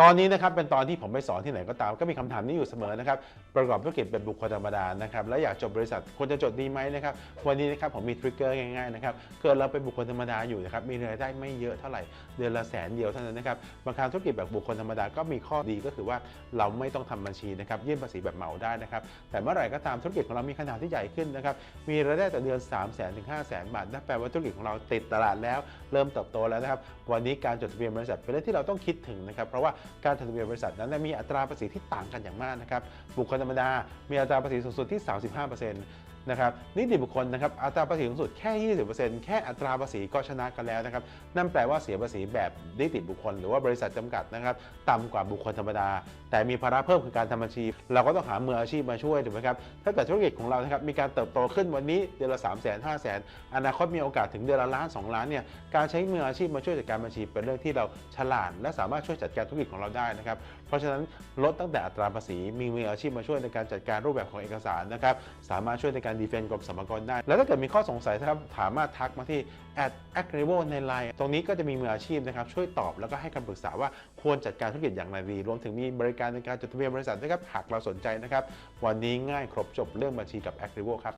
ตอนนี้นะครับเป็นตอนที่ผมไปสอนที่ไหนก็ตามก็มีคำถามนี้อยู่เสมอนะครับประกอบธุรกิจเป็นบุคคลธรรมดานะครับแล้วอยากจบบริษัทควรจะจดดีไหมนะครับวันนี้นะครับผมมีทริกเกอร์ง่ายๆนะครับเกิดเราเป็นบุคคลธรรมดาอยู่นะครับมีรายได้ไม่เยอะเท่าไหร่เดือนละแสนเดียวเท่านั้นนะครับบางครั้งธุรกิจแบบบุคคลธรรมดาก็มีข้อดีก็คือว่าเราไม่ต้องทำบัญชีนะครับยื่นภาษีแบบเหมาได้นะครับแต่เมื่อไหร่ก็ตามธุรกิจของเรามีขนาดที่ใหญ่ขึ้นนะครับมีรายได้ต่อเดือน 3 0 0 0 0 0ถึง5 0 0 0 0 0 บาทนั่นแปลว่าธุรกิจของเราติดตลาดแล้ว เริ่มเติบโตแล้วนะครับวันนี้การจดทะเบียนบริษัทเป็นเรื่องที่เราต้องคิดถึงนะครับเพราะว่าการจดทะเบียนบริษัทนั้นมีอัตราภาษีที่ต่างกันอย่างมากนะครับบุคคลธรรมดามีอัตราภาษีสูงสุดที่ 35% นะครับนิติบุคคลนะครับอัตราภาษีสูงสุดแค่ 20%แค่อัตราภาษีก็ชนะกันแล้วนะครับนั่นแปลว่าเสียภาษีแบบนิติบุคคล หรือว่าบริษัทจำกัดนะครับต่ำกว่าบุคคลธรรมดา แต่มีภาระเพิ่มคือการทำบัญชี เราก็ต้องหามืออาชีพมาช่วยถูกไหมครับถ้าเกิดธุรกิจของเรานะครับมีการเติบโตขึ้นวันนี้เดือนละ 3 0 0 0 0 0 5 0 0 0 0อนาคตมีโอกาสถึงเดือนละล้าน2ล้านเนี่ยการใช้มืออาชีพมาช่วยจัดการบัญชีเป็นเรื่องที่เราฉลาด และสามารถช่วยจัดการธุรกิจของเราได้นะครับเพราะฉะนั้นลดตั้งแต่อัตราภาษีมีมืออาชีพมาช่วยในการจัดการรูปแบบของเอกสารนะครับสามารถช่วยในการดีเฟนต์กรมสรรพากรได้ แล้วถ้าเกิดมีข้อสงสัยนะครับสามารถทักมาที่ a a g r i v o ใน Line ตรงนี้ก็จะมีมืออาชีพนะครับช่วยตอบแล้วก็ให้คำปรึกษาว่าควรจัดการธุรกิจอย่างไรดี รวมถึงมีบริการในการจดทะเบียนบริษัทนะครับหากเราสนใจนะครับวันนี้ง่ายครบจบเรื่องบัญชีกับ a g r i v o ครับ